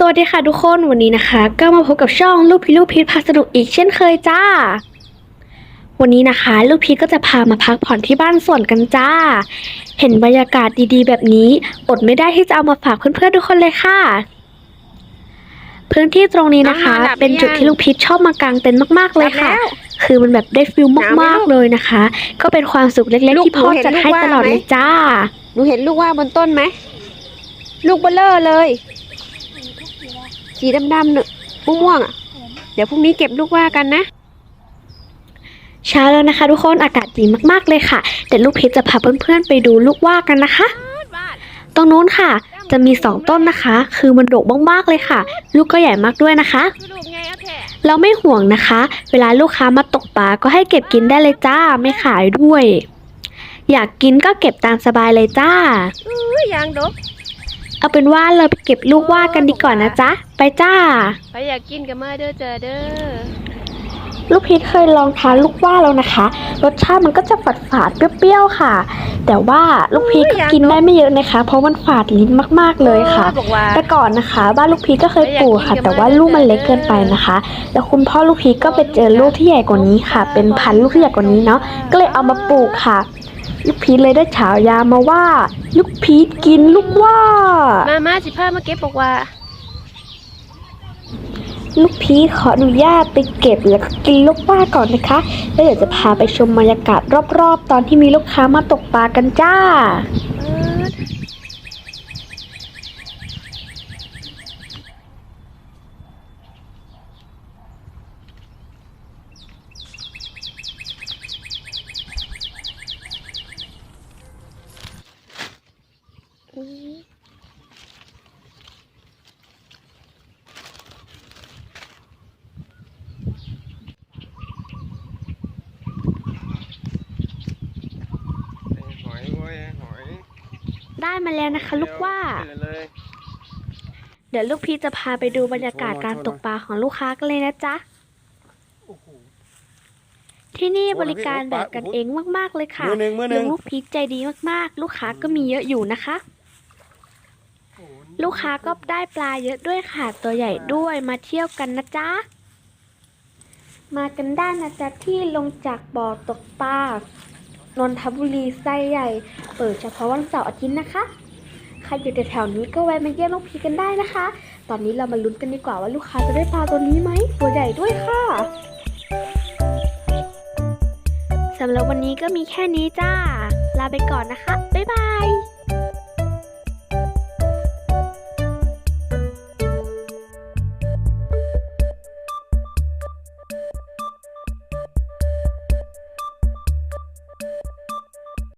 สวัสดีค่ะทุกคนวันนี้นะคะ ก็มาพบกับช่องลูกพีลูกพีทพาสนุกอีกเช่นเคยจ้า วันนี้นะคะ ลูกพีทก็จะพามาพักผ่อนที่บ้านสวนกันจ้า เห็นบรรยากาศดีๆ แบบนี้ อดไม่ได้ที่จะเอามาฝากเพื่อนๆทุกคนเลยค่ะ พื้นที่ตรงนี้นะคะน้องนอนหลับหรือยังเป็นจุดที่ลูกพีทชอบมากางเต็นท์มากๆเลยค่ะหลับแล้วคือมันแบบได้ฟิลหนาวไหมมากลูกๆเลยนะคะ ก็เป็นความสุขเล็กลูๆกที่พ่อหนูเห็นจัดให้ลูกว่าตลอดไหมเลยจ้าหนูเห็นลูกว่าบนต้นไหมลูกเบลเลอร์เลย สีดำๆเนอะม่วงๆอะ เดี๋ยวพรุ่งนี้เก็บลูกว่ากันนะเช้าแล้วนะคะทุกคนอากาศดีมากๆเลยค่ะเดี๋ยวลูกเพชรจะพาเพื่อนๆไปดูลูกว่ากันนะคะ ตรงนู้นค่ะ จะมีสองต้นนะคะ คือมันดกมากๆเลยค่ะ ลูกก็ใหญ่มากด้วยนะคะลูกไงเอาแท้เราไม่ห่วงนะคะ เวลาลูกค้ามาตกปลาก็ให้เก็บกินได้เลยจ้าไม่ขายด้วย อยากกินก็เก็บตามสบายเลยจ้าอุ้ยยางดก เอาเป็นว่าเราไปเก็บลูกว่ากันดีกว่านะจ๊ะ ไปจ้า ไปอยากกินกับเมื่อเด้อเจอเด้อ ลูกพีชเคยลองทานลูกว่าแล้วนะคะ รสชาติมันก็จะฝาดฝาดๆเปรี้ยวๆค่ะ แต่ว่าลูกพีชก็กินได้ไม่เยอะนะคะ เพราะมันฝาดลิ้นมากๆเลยค่ะบอกว่า แต่ก่อนนะคะ บ้านลูกพีชก็เคยปลูกค่ะ แต่ว่าลูกมันเล็กเกินไปนะคะ แล้วคุณพ่อลูกพีชก็ไปเจอลูกที่ใหญ่กว่านี้ค่ะ เป็นพันธุ์ลูกที่ใหญ่กว่านี้เนาะ ก็เลยเอามาปลูกค่ะ ลูกพีชเลยได้ฉายามาว่า ลูกพีชกินลูกว่า มามาสิพามาเก็บบอกว่า ลูกพีชขออนุญาตไปเก็บแล้วก็กินลูกว่าก่อนนะคะ แล้วเดี๋ยวจะพาไปชมบรรยากาศรอบๆ ตอนที่มีลูกค้ามาตกปลากันจ้า หอยเว้ยหอยได้มาแล้วนะคะ ลูกว่า เดี๋ยวเลยเดี๋ยวลูกพีชจะพาไปดูบรรยากาศการตกปลาของลูกค้ากันเลยนะจ๊ะที่นี่บริการแบบกันเองมาก ๆ เลยค่ะมือหนึ่งมือหลุนึ่งงลูกพีชใจดีมากๆ ลูกค้าก็มีเยอะอยู่นะคะ ลูกค้าก็ได้ปลาเยอะด้วยค่ะ ตัวใหญ่ด้วยมาเที่ยวกันนะจ๊ะ มากันได้นะจ๊ะที่ลงจากบ่อตกปลานนทบุรีไส้ใหญ่ เปิดเฉพาะวันเสาร์อาทิตย์นะคะ ใครอยู่แถวๆนี้ก็แวะมาเยี่ยมลูกพีกันได้นะคะ ตอนนี้เรามาลุ้นกันดีกว่าว่าลูกค้าจะได้ปลาตัวนี้ไหม ตัวใหญ่ด้วยค่ะสำหรับวันนี้ก็มีแค่นี้จ้า ลาไปก่อนนะคะ บ๊ายบาย